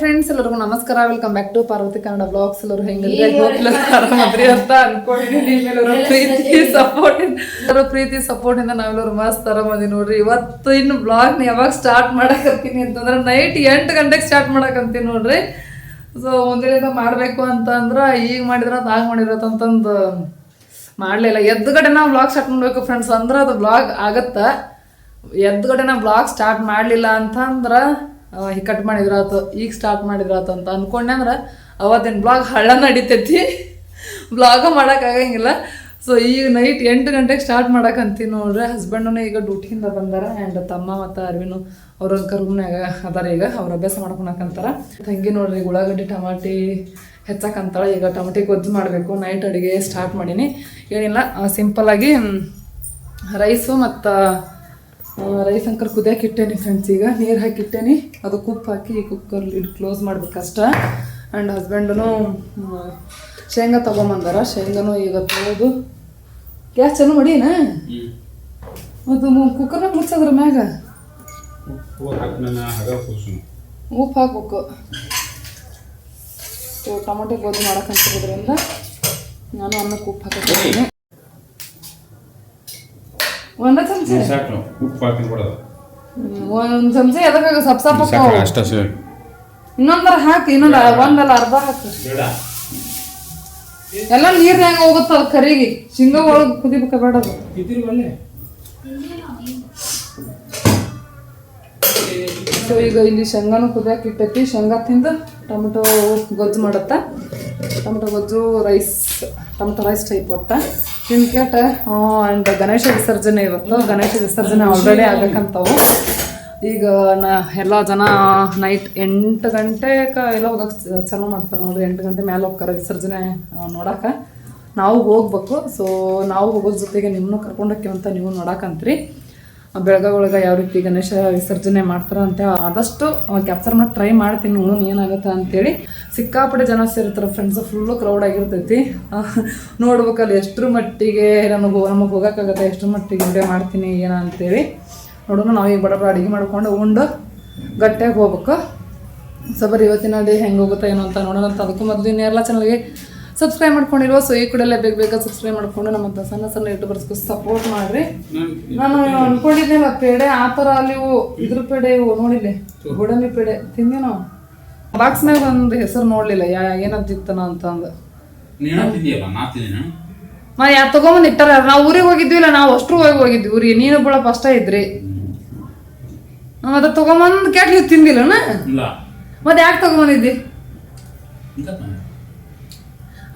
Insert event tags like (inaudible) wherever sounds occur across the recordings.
Friends ಎಲ್ಲರಿಗೂ ನಮಸ್ಕಾರ. Welcome back to Parvati Kannada blogs ಎಲ್ಲರೂ ಹೆಂಗಿದ್ರೆ ಅಂತ ಅನ್ಕೊಂಡಿದ್ದೀನಿ ಪ್ರೀತಿ ಸಪೋರ್ಟ್ ಎಲ್ಲರೂ ಪ್ರೀತಿ ಸಪೋರ್ಟ್ ಇಂದ ನಾವೆಲ್ಲರೂ ಮಸ್ತ್ ಆರಾಮದಿ ನೋಡ್ರಿ. ಇವತ್ತು ಇನ್ನು ಬ್ಲಾಗ್ ಯಾವಾಗ ಸ್ಟಾರ್ಟ್ ಮಾಡಕತ್ತೀನಿ ಅಂತಂದ್ರೆ ನೈಟ್ ಎಂಟು ಗಂಟೆಗೆ ಸ್ಟಾರ್ಟ್ ಮಾಡಕಂತೀನಿ ನೋಡ್ರಿ. ಸೊ ಮುಂದಿನ ಮಾಡಬೇಕು ಅಂತಂದ್ರೆ ಈಗ ಮಾಡಿದ್ರೆ ಆಗ ಮಾಡಿರತ್ ಅಂತಂದು ಮಾಡಲಿಲ್ಲ. ಎದ್ದುಗಡೆ ನಾವು ಬ್ಲಾಗ್ ಸ್ಟಾರ್ಟ್ ಮಾಡಬೇಕು ಫ್ರೆಂಡ್ಸ್ ಅಂದ್ರೆ ಅದು ಬ್ಲಾಗ್ ಆಗತ್ತ. ಎದ್ದುಗಡೆ ನಾವು ಬ್ಲಾಗ್ ಸ್ಟಾರ್ಟ್ ಮಾಡಲಿಲ್ಲ ಅಂತಂದ್ರೆ ಕಟ್ ಮಾಡಿದ್ರಾತು ಈಗ ಸ್ಟಾರ್ಟ್ ಮಾಡಿದ್ರಾತು ಅಂತ ಅಂದ್ಕೊಂಡೆ ಅಂದ್ರೆ ಅವತ್ತಿನ ಬ್ಲಾಗ್ ಹಳ್ಳ ನಡಿತೈತಿ. ಬ್ಲಾಗ (laughs) ಮಾಡೋಕ್ಕಾಗಂಗಿಲ್ಲ ಸೊ ಈಗ ನೈಟ್ ಎಂಟು ಗಂಟೆಗೆ ಸ್ಟಾರ್ಟ್ ಮಾಡಕ್ಕಂತೀನಿ ನೋಡ್ರಿ ಹಸ್ಬೆಂಡನು ಈಗ ಡ್ಯೂಟಿಯಿಂದ ಬಂದಾರ ಆ್ಯಂಡ್ ತಮ್ಮ ಮತ್ತು ಅರ್ವಿನು ಅವ್ರ ರೂಮ್ನಾಗ ಅದಾರ ಈಗ, ಅವ್ರ ಅಭ್ಯಾಸ ಮಾಡ್ಕೊಳಕಂತಾರ ತಂಗಿ ನೋಡ್ರಿ, ಈಗ ಉಳ್ಳಾಗಡ್ಡಿ, ಟಮಾಟಿ ಹೆಚ್ಚಕ್ಕಂತಾಳೆ ಈಗ ಟಮಾಟಿ ಗೊಜ್ಜು ಮಾಡಬೇಕು ನೈಟ್ ಅಡುಗೆ ಸ್ಟಾರ್ಟ್ ಮಾಡೀನಿ. ಏನಿಲ್ಲ ಸಿಂಪಲ್ಲಾಗಿ ರೈಸು ಮತ್ತು ರೈಸ್ ಅಂಕರ್ ಕುದಿಯಕ್ಕೆ ಇಟ್ಟೇನಿ ಫ್ರೆಂಡ್ಸ್ ಈಗ ನೀರು ಹಾಕಿಟ್ಟೇನಿ. ಅದು ಕುಪ್ಪು ಹಾಕಿ ಕುಕ್ಕರ್ ಲಿಡ್ ಕ್ಲೋಸ್ ಮಾಡ್ಬೇಕಷ್ಟ ಆ್ಯಂಡ್ ಹಸ್ಬೆಂಡನು ಶೇಂಗಾ ತೊಗೊಂಬಂದಾರ. ಶೇಂಗಾನು ಈಗ ತೊಳೆದು ಗ್ಯಾಸ್ ಚಾಲು ಮಾಡೀನ ಅದು ಕುಕ್ಕರ್ನಾಗ ಮುಚ್ಚದ್ರ ಮ್ಯಾಗ? ಉಪ್ಪು ಹಾಕ್ಬೇಕು. ಟೊಮೊಟೊ ಗೊಜ್ಜು ಮಾಡೋಕ್ಕಂತಿರೋದ್ರಿಂದ ನಾನು ಅನ್ನಕ್ಕೆ ಉಪ್ಪು ಹಾಕಿದ್ದೀನಿ ಒಂದೇ ಚಮಚ? ಸಾಕು ಉಪ್ಪು ಹಾಕಿ ಕೊಡೋದು. ಒಂದು ಚಮಚ ಎದಕ್ಕಾಗ ಸಪ್ ಸಪ್ ಸಾಕು ಹಾಕ್ತಾವ ಅಷ್ಟ ಸರಿ. ಇನ್ನೊಂದರ ಹಾಕಿ ಇನ್ನೊಂದು ಒಂದಲ್ಲ ಅರ್ಧ ಹಾಕು. ಬೇಡ. ಎಲ್ಲ ನೀರ್ನ್ಯಾಗ ಹೋಗುತ್ತೆ ಅದು ಕರಿಗಿ. ಶೇಂಗಾ ಒಳಗೆ ಕುದಿಬೇಕ ಬೇಡದು ಇದ್ರಿ ಬಲ್ಲೆ ಸೊ ಈಗ ಇಲ್ಲಿ ಶೇಂಗಾನು ಕುದಿಯಕ್ಕೆ ಇಟ್ಟೈತಿ. ಶೇಂಗಾ ತಿಂದು ಟೊಮೆಟೊ ಗೊಜ್ಜು ಮಾಡತ್ತ. ಟೊಮೆಟೊ ಗೊಜ್ಜು ರೈಸ್ ಟೊಮೆಟೊ ರೈಸ್ ಟೈಪ್ ಒಟ್ಟ. ತಿನ್ಕೇಟ ಆ್ಯಂಡ್ ಗಣೇಶ ವಿಸರ್ಜನೆ ಇವತ್ತು ಗಣೇಶ ವಿಸರ್ಜನೆ ಆಲ್ರೆಡಿ ಆಗಬೇಕಂತವು. ಈಗ ನಾ, ಎಲ್ಲ ಜನ ನೈಟ್ ಎಂಟು ಗಂಟೆಕ ಎಲ್ಲ ಹೋಗಕ್ಕೆ ಚಲೋ ಮಾಡ್ತಾರೆ ನೋಡ್ರಿ, ಎಂಟು ಗಂಟೆ ಮೇಲೆ ಹೋಗ್ತಾರೆ ವಿಸರ್ಜನೆ ನೋಡೋಕೆ. ನಾವು ಹೋಗ್ಬೇಕು ಸೊ ನಾವು ಹೋಗೋದ್ರ ಜೊತೆಗೆ ನಿಮ್ಮನ್ನು ಕರ್ಕೊಂಡೋಕ್ಕೆ ಅಂತ ನೀವು ನೋಡಕ್ಕಂತ್ರಿ ಬೆಳಗ್ಗೆ ಒಳಗೆ ಯಾವ ರೀತಿ ಗಣೇಶ ವಿಸರ್ಜನೆ ಮಾಡ್ತಾರ ಅಂತ ಆದಷ್ಟು ಕ್ಯಾಪ್ಚರ್ ಮಾಡಿ ಟ್ರೈ ಮಾಡ್ತೀನಿ ನೋಡೋಣ ಏನಾಗುತ್ತೆ ಅಂತೇಳಿ. ಸಿಕ್ಕಾಪಟ್ಟೆ ಜನ ಸೇರ್ತಾರೆ ಫ್ರೆಂಡ್ಸ್ ಫುಲ್ಲು ಕ್ರೌಡ್ ಆಗಿರ್ತೈತಿ. ನೋಡ್ಬೇಕಲ್ಲಿ ಎಷ್ಟ್ರ ಮಟ್ಟಿಗೆ ನಮಗೆ ನಮಗೆ ಹೋಗೋಕ್ಕಾಗತ್ತೆ ಎಷ್ಟ್ರ ಮಟ್ಟಿಗೆ ವಿಡಿಯೋ ಮಾಡ್ತೀನಿ, ಏನ ಅಂತೇಳಿ. ನೋಡೋಣ, ನಾವು ಈಗ ಬಡಬಡ ಬಡ ಅಡುಗೆ ಮಾಡ್ಕೊಂಡು ಉಂಡು ಗಟ್ಟಿಯಾಗಿ ಹೋಗ್ಬೇಕು. ಸೊ ಬರೀ ಇವತ್ತಿನ ಡೇ ಹೆಂಗೆ ಹೋಗುತ್ತೆ, ಏನೋ ಅಂತ ನೋಡೋಣ ಅಂತ. ಅದಕ್ಕೂ ಮೊದಲು ಇನ್ನೆಲ್ಲ ಚಾನಲ್ಗೆ ಸಬ್ಸ್ಕ್ರೈಬ್ ಮಾಡ್ಕೊಂಡಿರುವ ಸೊ ಈ ಕೂಡಲೇ ಬೇಗ ಬೇಗ ಸಬ್ಸ್ಕ್ರೈಬ್ ಮಾಡ್ಕೊಂಡು ನಮ್ಮ ಸಣ್ಣ ಸಣ್ಣ ಯೂಟ್ಯೂಬರ್ಸ್ಗೂ ಸಪೋರ್ಟ್ ಮಾಡಿರಿ. ನಾನು ಅನ್ಕೊಂಡಿದ್ನಲ್ಲ ಪೇಡೆ ಆ ಥರ ಅಲ್ಲಿ ಇದ್ರ ಪೇಡೆ ಇವು ನೋಡಿಲ್ಲ ಗೋಡಂಬಿ ಪೇಡೆ ಬಾಕ್ಸ್ ಬಾಕ್ಸ್ನಾಗ ಒಂದು ಹೆಸರು ನೋಡ್ಲಿಲ್ಲ ಯಾ ಏನಂತಿತ್ತನ ಅಂತಂದು ನಾ ಯಾ ತಗೊಂಬಂದು ಇಟ್ಟಾರ ನಾವು ಊರಿಗೆ ಹೋಗಿದ್ವಿ ಇಲ್ಲ ನಾವು ಅಷ್ಟ್ರು ಹೋಗಿ ಹೋಗಿದ್ವಿ ಊರಿಗೆ. ನೀನು ಬಳ ಫಸ್ಟ್ ಇದ್ರಿ. ಅದ ತಗೊಂಬಂದು ನೀವು ತಿಂದಿಲ್ಲನ? ಮತ್ತೆ ಯಾಕೆ ತಗೊಂಬಂದಿದ್ದಿ?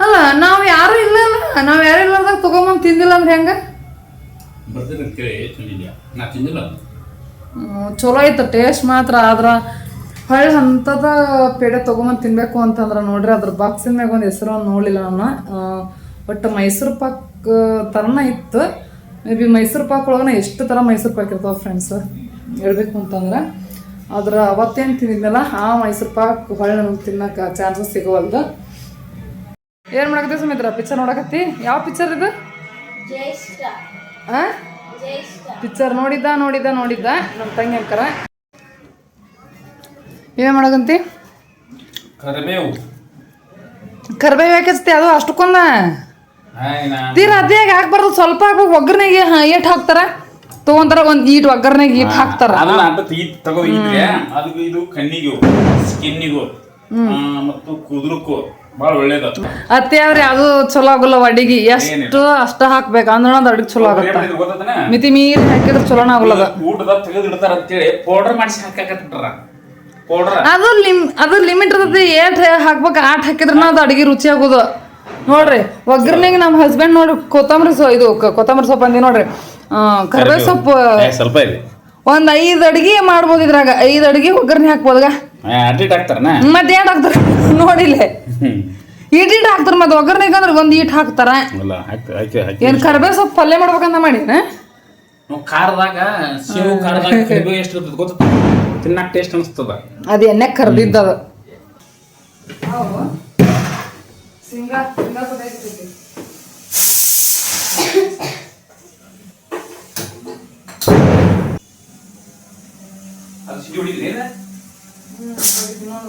ಅಲ್ಲ ನಾವು ಯಾರು ಇಲ್ಲ ನಾವು ಯಾರು ಇಲ್ಲ ತಗೊಂಬಂದು ತಿಂದಿಲ್ಲ ಅಂದ್ರೆ ಹೆಂಗ? ಬರ್ತೀನಿ ಕೇಳಿ ತಿಂದಿದ್ಯಾ? ನಾ ತಿಂದಿಲ್ಲ ಹ್ಮ್, ಚಲೋ ಐತೆ ಟೇಸ್ಟ್ ಮಾತ್ರ ಆದ್ರ ಹೊಳ್ಳಿ ಅಂಥದ ಪೇಡೆ ತೊಗೊಂಬಂದು ತಿನ್ಬೇಕು ಅಂತಂದ್ರೆ ನೋಡ್ರಿ ಅದ್ರ ಬಾಕ್ಸಿನ ಮ್ಯಾಗ ಒಂದು ಹೆಸರು ನೋಡಲಿಲ್ಲ ನಾನು. ಆ, ಒಟ್ಟು ಮೈಸೂರು ಪಾಕ್ ಥರನ ಇತ್ತು. ಮೇ ಬಿ ಮೈಸೂರು ಪಾಕ್ ಒಳಗನ ಎಷ್ಟು ಥರ ಮೈಸೂರು ಪಾಕ್ ಇರ್ತಾವ ಫ್ರೆಂಡ್ಸ್ ಹೇಳ್ಬೇಕು ಅಂತಂದ್ರೆ ಆದ್ರೆ ಅವತ್ತೇನು ತಿಂದಿದ್ನಲ್ಲ ಆ ಮೈಸೂರು ಪಾಕ್ ಹೊಳ್ಳಿ ನಮ್ಗೆ ತಿನ್ನಕ್ಕೆ ಚಾನ್ಸಸ್ ಸಿಗೋವಲ್ದು. ಏನು ಮಾಡಕತ್ತಿ ಸುಮಿತ್ರ? ಪಿಕ್ಚರ್ ನೋಡಕತ್ತಿ? ಯಾವ ಪಿಕ್ಚರ್ ಇದು? ಆ? ಪಿಕ್ಚರ್ ನೋಡಿದ್ದ ನೋಡಿದ್ದ ನೋಡಿದ್ದ ನಮ್ಮ ತಂಗಿ ಅಂಕರ. ಏನ್ ಮಾಡಕಂತಿ ಕರಿಬೇವು. ಕರ್ಬೇವು ಯಾಕೆ ಅದು ಅಷ್ಟಕ್ಕೊಂದ? ತೀರ ಅದೇ ಹಾಕ್ಬಾರ್ದು ಸ್ವಲ್ಪ ಹಾಕ್ಬೇಕು? ಒಗ್ಗರಣೆಗೆ ಏಟ್ ಹಾಕ್ತಾರ? ತಗೊಂತಾರ ಒಂದ್ ಈಟ್ ಒಗ್ಗರಣೆಗೆ ಈಟ್ ಹಾಕ್ತಾರ. ತೆಗಿ ಇದು ಕಣ್ಣಿಗೂ ಸ್ಕಿನ್ನಿಗೂ ಮತ್ತು ಕುದುರಕ್ಕೂ ಅತ್ತೆ ಆದ್ರೆ ಅದು ಚಲೋ ಆಗಲ್ಲ ಅಡಿಗೆ. ಎಷ್ಟು ಅಷ್ಟ ಹಾಕ್ಬೇಕು? ಅಂದ್ರೆ ಅದು ಅಡಿಗೆ ಚಲೋ ಆಗತ್ತ? ಮಿತಿ ಮೀರಿ ಹಾಕಿದ್ರೆ ಚಲೋನ ಆಗಲ್ಲ ಅದು. ಊಟದಾಗ ತೆಗೆದು ಇಡ್ತಾರ ಅಂತೇಳಿ ಪೌಡರ್ ಮಾಡಿಸಿ ಹಾಕಾಕತ್ತಿಟ್ರ ಪೌಡರ್ ಅದು ಲಿಮ್ ಅದು ಲಿಮಿಟ್ ಇರ್ತೈತಿ ಏಟ್ ಹಾಕ್ಬೇಕು ಆಟ್ ಹಾಕಿದ್ರನ ಅದು ಅಡಿಗೆ ರುಚಿ ಆಗೋದು. ನೋಡ್ರಿ ಒಗ್ಗರ್ನಿಗೆ ನಮ್ಮ ಹಸ್ಬೆಂಡ್ ನೋಡಿ ಕೊತ್ತಂಬರಿ ಸೊ ಇದು ಕೊತ್ತಂಬರಿ ಸೊಪ್ಪು ಅಂದಿ ನೋಡ್ರಿ. ಕರ್ಬೇವು ಸೊಪ್ಪು ಸ್ವಲ್ಪ ಇದೆ ಒಂದ್ ಐದ್ ಅಡಿಗೆ ಮಾಡ್ಬೋದು ಇದ್ರಾಗ. ಐದ್ ಅಡಿಗೆ ಒಗ್ಗರಣೆ ಹಾಕ್ಬೋದಾಗ? ಅಡ್ಡಿಟ್ ಹಾಕ್ತಾರನ? ಮತ್ತೆ ಏಟ್ ಹಾಕ್ತಾರ? (laughs) ನೋಡಿಲ್ಲ. ಈಟ್ ಹಾಕ್ತಾರ ಮತ್ತೆ ಒಗ್ಗರಣೆ ಅಂದ್ರೆ ಒಂದ್ ಈಟ್ ಹಾಕ್ತಾರ. ಏನ್ ಕರ್ಬೇವು ಸೊಪ್ಪು ಪಲ್ಯ ಮಾಡ್ಬೇಕಂತ ಮಾಡಿನ? ಖಾರದಾಗ ಸೇವು ಖಾರದಾಗ ಕರಿಬೇವು ಎಷ್ಟು ಇರ್ತದೆ ಗೊತ್ತ? ತಿನ್ನಕ್ ಟೇಸ್ಟ್ ಅನಿಸ್ತದ. ಅದು ಎಣ್ಣೆ ಕರ್ದಿದ್ದದ. ಅದು ಸಿಡಿ ಹೊಡಿದ್ರಿ ಇನ್ನೊಂದು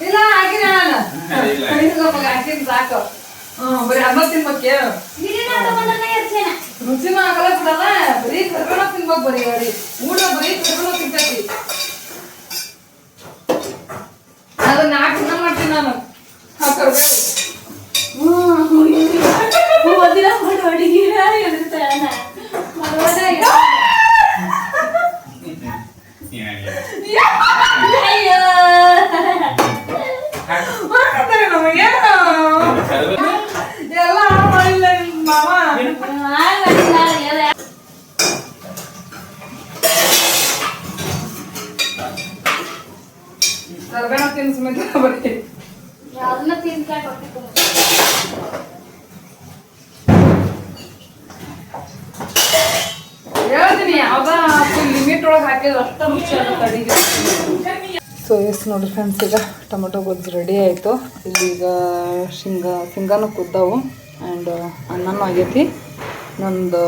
ಇಲ್ಲ ಹಾಕಿನ ಹಾಕಿನ್ ಸಾಕು. ಹ್ಮ್ ಬರೀ ಅನ್ನ ತಿನ್ಬೇಕೆ ರುಚಿನೂ ಆಗಲ್ಲ ಬಿಡಲ್ಲ ಬರೀ ತಿನ್ಬೇಕು ಬರೀ ಬರೀ. ಊಟ ಬರೀ ತಿಂತೈತಿ. ಅದು ನಾಲ್ಕು ದಿನ ಮಾಡ್ತೀನಿ ನಾನು. ಅಡಿಗೆ. ಸೊ ಎಸ್ ನೋಡಿ ಫ್ರೆಂಡ್ಸ್ ಈಗ ಟೊಮೊಟೊ ಗೊಜ್ಜು ರೆಡಿ ಆಯಿತು. ಈಗ ಶೇಂಗಾ, ಶೇಂಗಾನು ಕುದ್ದಾವು ಆ್ಯಂಡ್ ಅನ್ನನೂ ಆಗೈತಿ. ಇನ್ನೊಂದು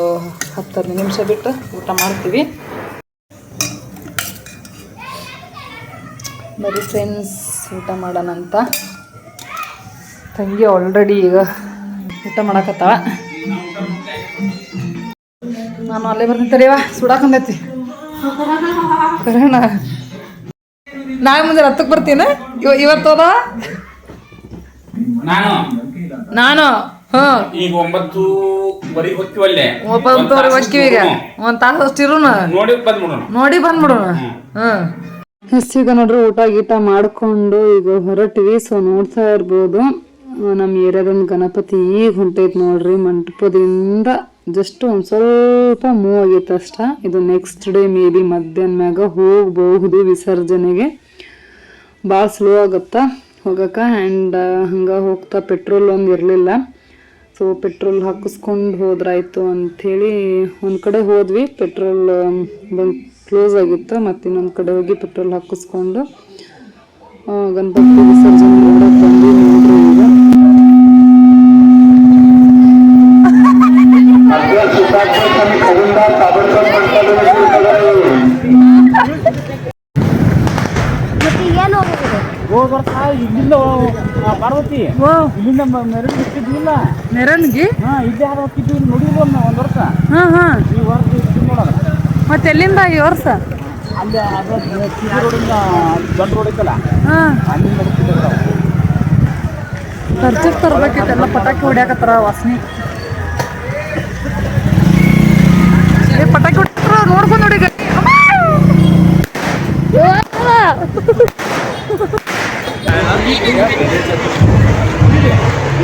ಹತ್ತು ಹದಿನೈದು ನಿಮಿಷ ಬಿಟ್ಟು ಊಟ ಮಾಡ್ತೀವಿ. ಬರೀ ಫ್ರೆಂಡ್ಸ್ ಊಟ ಮಾಡೋಣ ಅಂತ ತಂಗಿ ಆಲ್ರೆಡಿ ಈಗ ಊಟ ಮಾಡಕತ್ತಾಳ. ನಾನು ಅಲ್ಲೇ ಬರ್ತೀನಿ ತಡಿಯವ ಸುಡಾಕಂದೈತಿ. ಕರೋಣ ನಾಳೆ ಮುಂದೆ ಹತ್ತಕ್ಕೆ ಬರ್ತೀನ. ಇವತ್ತು ಇವತ್ತೋದ ನಾನು. ನಾನು. ಹ್ಞೂ. ಈಗ ಒಂಬತ್ತು ಬರೀ ಹೊಕ್ಕಿವಲ್ಲೇ ಒಬ್ಬಂತವ್ರಿಗೆ ಹೊಕ್ಕಿವಿ ಈಗ. ಒಂದು ತಾಸು ಅಷ್ಟಿರೋಣ ನೋಡಿ ಬಂದ್ಬಿಡೋಣ. ನೋಡಿ ಬಂದ್ಬಿಡೋಣ. ಎಸ್ ಈಗ ನೋಡ್ರಿ ಊಟ ಗೀಟ ಮಾಡ್ಕೊಂಡು ಈಗ ಹೊರಟಿವಿ ಸೊ ನೋಡ್ತಾ ಇರ್ಬೋದು. ನಮ್ಮ ಏರಿಯಾದೊಂದು ಗಣಪತಿ ಈಗ ಹೊಂಟೈತಿ ನೋಡ್ರಿ ಮಂಟಪದಿಂದ ಜಸ್ಟ್ ಒಂದು ಸ್ವಲ್ಪ ಮೂವ್ ಆಗಿತ್ತು ಅಷ್ಟ ಇದು ನೆಕ್ಸ್ಟ್ ಡೇ ಮೇ ಬಿ ಮಧ್ಯಾಹ್ನ ಮ್ಯಾಗ ಹೋಗಬಹುದು ವಿಸರ್ಜನೆಗೆ. ಭಾಳ ಸ್ಲೋ ಆಗುತ್ತಾ ಹೋಗಕ್ಕೆ ಆ್ಯಂಡ್ ಹಂಗೆ ಹೋಗ್ತಾ ಪೆಟ್ರೋಲ್ ಒಂದು ಇರಲಿಲ್ಲ. ಸೊ ಪೆಟ್ರೋಲ್ ಹಾಕಿಸ್ಕೊಂಡು ಹೋದ್ರಾಯ್ತು ಅಂಥೇಳಿ ಒಂದು ಕಡೆ ಹೋದ್ವಿ ಪೆಟ್ರೋಲ್ ಬಂದು ಕ್ಲೋಸ್ ಆಗಿತ್ತು ಮತ್ತು ಇನ್ನೊಂದು ಕಡೆ ಹೋಗಿ ಪೆಟ್ರೋಲ್ ಹಾಕಿಸ್ಕೊಂಡು ಗಣಪತಿ ವಿಸರ್ಜನೆ ಇಲ್ಲಿಂದ ಆ, ಪಾರ್ವತಿ ಇಲ್ಲಿಂದ ಮೆರವಣಿಗೆ ಮೆರವಣಿಗೆ? ಹಾ ಇಲ್ಲೇ ಯಾರು ಹೋಗಿದ್ವಿ ನೋಡಿಲ್ಲ ಒಂದು ವರ್ಷ. ಹಾಂ ಹಾಂ ಈ ವರ್ಷ ನೋಡೋಣ ಮತ್ತೆ ಎಲ್ಲಿಂದ ಈ ವರ್ಷ? ಅಲ್ಲಿ ಅದು ಸಿ ರೋಡಿಂದ ದೊಡ್ಡ ರೋಡ್ ಐತಲ್ಲ? ಹಾಂ. ಅಲ್ಲಿಂದ ಖರ್ಚಿಗೆ ಪಟಾಕಿ ಹೊಡ್ಯಾಕತ್ತಾರ ವಾಸನೆ. ನೋಡ್ಕೊಂಡು ನೋಡಿ.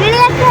ಇಳಿಯಕ್ಕ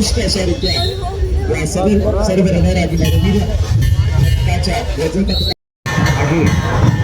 विश्वेश्वरच्या या सर्व सर्व हृदयराजी मंदिराच्या आहे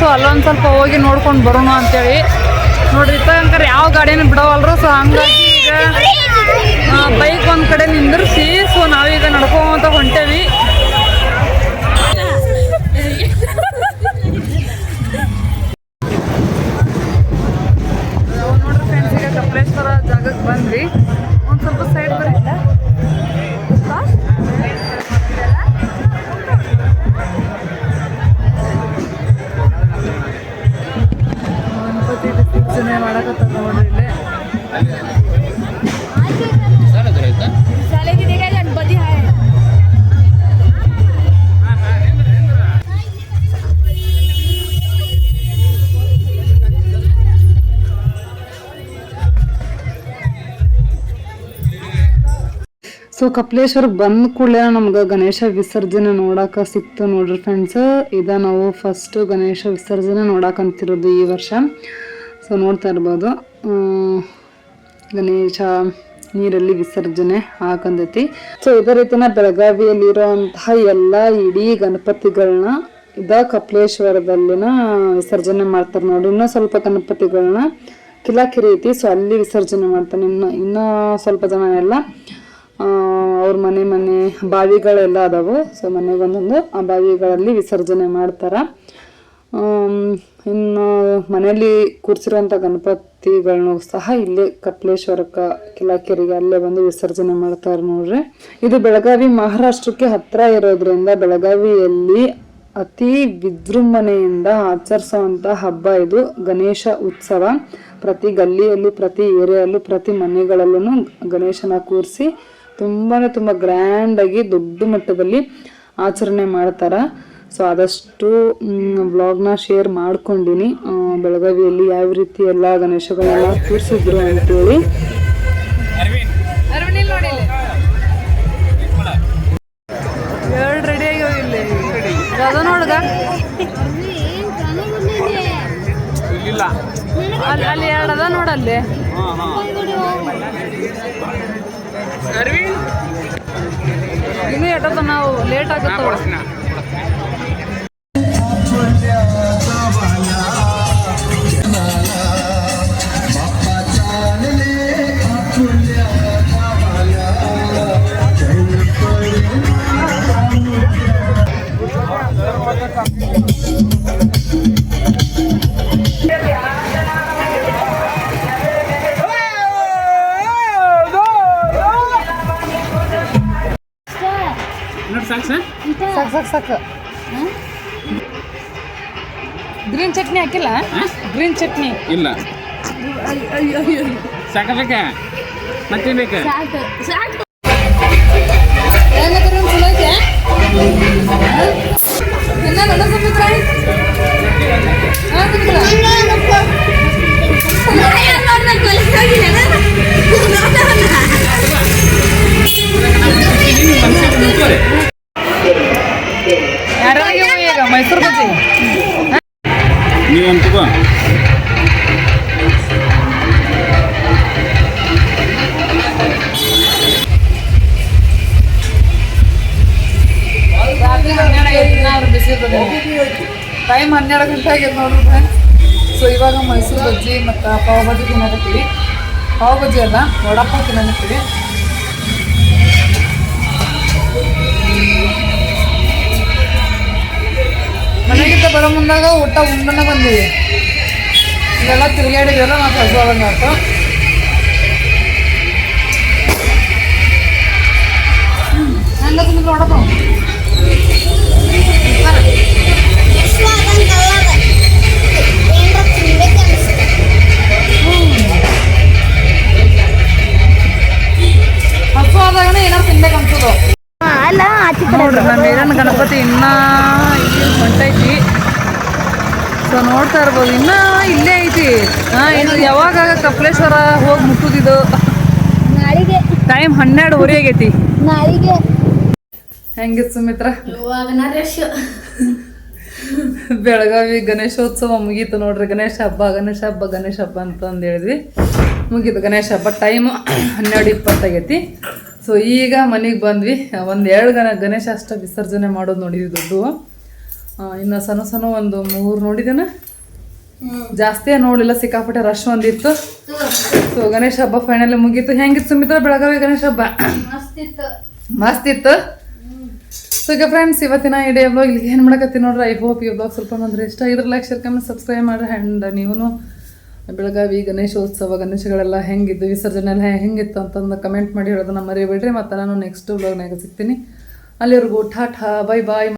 ಸೊ ಅಲ್ಲೊಂದು ಸ್ವಲ್ಪ ಹೋಗಿ ನೋಡ್ಕೊಂಡು ಬರೋಣ ಅಂತೇಳಿ. ನೋಡ್ರಿ ಇತ್ತಂಕರ್ ಯಾವ ಗಾಡಿನ ಬಿಡವಲ್ರು, ಸೊ ಹಂಗಾಗಿ ಈಗ ಬೈಕ್ ಒಂದು ಕಡೆ ನಿಂದಿರಿಸಿ, ಸೊ ನಾವೀಗ ನಡ್ಕೊಂತ ಹೊಂಟೇವಿ. ನೋಡ್ರಿ ಫ್ರೆಂಡ್ಸ್ ಈಗ ಕಪ್ಲೇಶ್ವರ ಜಾಗಕ್ಕೆ ಬಂದ್ವಿ. ಒಂದು ಸ್ವಲ್ಪ ಸೈಡ್ ಬರೀತಾ ಕಪಿಲೇಶ್ವರ್ಗೆ ಬಂದ ಕೂಡಲೇ ನಮ್ಗೆ ಗಣೇಶ ವಿಸರ್ಜನೆ ನೋಡಾಕ ಸಿಕ್ತು ನೋಡ್ರಿ ಫ್ರೆಂಡ್ಸ್ ಇದ ನಾವು ಫಸ್ಟ್ ಗಣೇಶ ವಿಸರ್ಜನೆ ನೋಡಾಕಂತಿರೋದು ಈ ವರ್ಷ. ಸೊ ನೋಡ್ತಾ ಇರ್ಬೋದು. ಗಣೇಶ ನೀರಲ್ಲಿ ವಿಸರ್ಜನೆ ಹಾಕಂದೈತಿ ಸೊ ಇದೇ ರೀತಿನ ಬೆಳಗಾವಿಯಲ್ಲಿರುವಂತಹ ಎಲ್ಲ ಇಡೀ ಗಣಪತಿಗಳನ್ನ ಇದ ಕಪಿಲೇಶ್ವರದಲ್ಲಿನ ವಿಸರ್ಜನೆ ಮಾಡ್ತಾರೆ ನೋಡಿ ಇನ್ನೂ ಸ್ವಲ್ಪ ಗಣಪತಿಗಳನ್ನ ಕಿಲಾಕಿರಿ ಐತಿ. ಸೊ ಅಲ್ಲಿ ವಿಸರ್ಜನೆ ಮಾಡ್ತಾನೆ. ಇನ್ನು, ಇನ್ನೂ ಸ್ವಲ್ಪ ಜನ ಎಲ್ಲ ಅವ್ರ ಮನೆ ಮನೆ ಬಾವಿಗಳೆಲ್ಲ ಅದಾವು. ಸೊ ಮನೆಗೊಂದೊಂದು ಆ ಬಾವಿಗಳಲ್ಲಿ ವಿಸರ್ಜನೆ ಮಾಡ್ತಾರ. ಇನ್ನು ಮನೆಯಲ್ಲಿ ಕೂರಿಸಿರುವಂಥ ಗಣಪತಿಗಳನ್ನು ಸಹ ಇಲ್ಲೇ ಕಪ್ಲೇಶ್ವರಕ್ಕೆ ಕಿಲಾಕೆರೆಗೆ ಅಲ್ಲೇ ಬಂದು ವಿಸರ್ಜನೆ ಮಾಡ್ತಾರೆ ನೋಡ್ರಿ. ಇದು ಬೆಳಗಾವಿ ಮಹಾರಾಷ್ಟ್ರಕ್ಕೆ ಹತ್ರ ಇರೋದ್ರಿಂದ ಬೆಳಗಾವಿಯಲ್ಲಿ ಅತಿ ವಿಜೃಂಭಣೆಯಿಂದ ಆಚರಿಸುವಂತ ಹಬ್ಬ ಇದು ಗಣೇಶ ಉತ್ಸವ. ಪ್ರತಿ ಗಲ್ಲಿಯಲ್ಲಿ, ಪ್ರತಿ ಏರಿಯಲ್ಲೂ ಪ್ರತಿ ಮನೆಗಳಲ್ಲೂ ಗಣೇಶನ ಕೂರಿಸಿ ತುಂಬಾನೇ ತುಂಬ ಗ್ರ್ಯಾಂಡಾಗಿ ದೊಡ್ಡ ಮಟ್ಟದಲ್ಲಿ ಆಚರಣೆ ಮಾಡ್ತಾರ. ಸೊ ಆದಷ್ಟು ವ್ಲಾಗ್ನ ಶೇರ್ ಮಾಡ್ಕೊಂಡಿನಿ. ಬೆಳಗಾವಿಯಲ್ಲಿ ಯಾವ ರೀತಿ ಎಲ್ಲ ಗಣೇಶಗಳೆಲ್ಲ ಕೂರಿಸಿದ್ರು ಅಂತೇಳಿ. ಎರಡು ರೆಡಿ ಆಗ್ಯಾವ ನೋಡ್ಗ? ಅಲ್ಲಿ ಎರಡು ಅದ ನೋಡಲ್ಲಿ ಇನ್ನು ಎಟ್ಟದ ನಾವು ಲೇಟ್ ಆಗುತ್ತವ ಸಾಕು. ಗ್ರೀನ್ ಚಟ್ನಿ ಹಾಕಿಲ್ಲ? ಗ್ರೀನ್ ಚಟ್ನಿ. ಇಲ್ಲ. ಸಾಕ ಬೇಕ ಮತ್ತೇನು ಬೇಕು? ಸಾಕು. ಸಾಕು. ಚಲೋ ಐತೆ ಹನ್ನೆರಡು ಗಂಟೆ ಆಗೈತೆ ನೋಡ್ರಿ ಫ್ರೆಂಡ್ಸ್ ಸೊ ಇವಾಗ ಮೈಸೂರು ಬಜ್ಜಿ ಮತ್ತು ಪಾವ್ ಬಜ್ಜಿ ತಿನ್ನಕತ್ತೀವಿ. ಪಾವ್ ಬಜ್ಜಿ ಅಲ್ಲ, ವಡಪಾವ್ ತಿನ್ನಕತ್ತೀವಿ. ಮನೆಗಿಂತ ಬರೋ ಮುಂದಾಗ ಊಟ ಉಂಡನ ಬಂದೀವಿ. ಇಲ್ಲೆಲ್ಲ ತಿರುಗಾಡಿದ್ವಲ್ಲ ನಾವು ಹಸುವಾದಂಗೆ ಆಯ್ತು ಹಂಗ ತಿಂದ್ರೆ ನೋಡ್ರಿ ನಮ್ಮ ಮೇರನ್ ಗಣಪತಿ ಇನ್ನೂ ಇಲ್ಲಿ ಹೊಂಟೈತಿ. ಸೊ ನೋಡ್ತಾ ಇರ್ಬೋದು. ಇನ್ನೂ ಇಲ್ಲೇ ಐತಿ. ಹಾಂ ಇನ್ನು ಯಾವಾಗ ಕಪಿಲೇಶ್ವರ ಹೋಗಿ ಮುಟ್ಟುದಿದು ಟೈಮ್ ಹನ್ನೆರಡುವರೆ ಆಗೈತಿ. ಹೆಂಗಿತ್ತು ಸುಮಿತ್ರ? ಬೆಳಗಾವಿ ಗಣೇಶೋತ್ಸವ ಮುಗೀತು ನೋಡ್ರಿ. ಗಣೇಶ ಹಬ್ಬ ಗಣೇಶ ಹಬ್ಬ ಗಣೇಶ ಹಬ್ಬ ಅಂತಂದು ಹೇಳಿದ್ವಿ ಮುಗೀತು ಗಣೇಶ ಹಬ್ಬ. ಟೈಮ್ ಹನ್ನೆರಡು ಇಪ್ಪತ್ತಾಗೈತಿ ಸೊ ಈಗ ಮನೆಗೆ ಬಂದ್ವಿ. ಒಂದು ಎರಡು ಗಣ ಗಣೇಶ ಅಷ್ಟ ವಿಸರ್ಜನೆ ಮಾಡೋದು ನೋಡಿದ್ವಿ ದೊಡ್ಡ ಇನ್ನು ಸಣ್ಣ ಸಣ್ಣ ಒಂದು ಮೂರು ನೋಡಿದೇನ? ಜಾಸ್ತಿ ನೋಡಲಿಲ್ಲ ಸಿಕ್ಕಾಪಟ್ಟೆ ರಶ್ ಒಂದಿತ್ತು. ಸೊ ಗಣೇಶ ಹಬ್ಬ ಫೈನಲಿ ಮುಗೀತು. ಹೆಂಗಿತ್ತು ಸುಮಿತ್ರ ಬೆಳಗಾವಿ ಗಣೇಶ ಹಬ್ಬ? ಮಸ್ತ್ ಇತ್ತು ಸೊ ಈಗ ಫ್ರೆಂಡ್ಸ್ ಇವತ್ತಿನ ಈ ಡೇ ಬ್ಲಾಗ್ ಇಲ್ಲಿ ಏನು ಮಾಡಕತ್ತೀನಿ ನೋಡ್ರಿ? ಐ ಹೋಪ್ ಈ ಬ್ಲಾಗ್ ಸ್ವಲ್ಪ ಅಂದ್ರೆ ಇಷ್ಟ. ಇದ್ರ ಲೈಕ್ ಶೇರ್ ಕಮೆಂಟ್ ಸಬ್ಸ್ಕ್ರೈಬ್ ಮಾಡ್ರಿ. ಆ್ಯಂಡ್ ನೀವು ಬೆಳಗಾವಿ ಗಣೇಶೋತ್ಸವ ಗಣೇಶಗಳೆಲ್ಲ ಹೆಂಗಿದ್ದು, ವಿಸರ್ಜನೆ ಎಲ್ಲ ಹೆಂಗಿತ್ತು ಅಂತಂದು ಕಮೆಂಟ್ ಮಾಡಿ ಹೇಳೋದನ್ನ ಮರಿಬೇಡ್ರಿ. ಮತ್ತೆ ನಾನು ನೆಕ್ಸ್ಟ್ ಬ್ಲಾಗ್ನಾಗ ಸಿಗ್ತೀನಿ. ಅಲ್ಲಿವರೆಗೂ ಠಾಠಾ ಬೈ ಬಾಯ್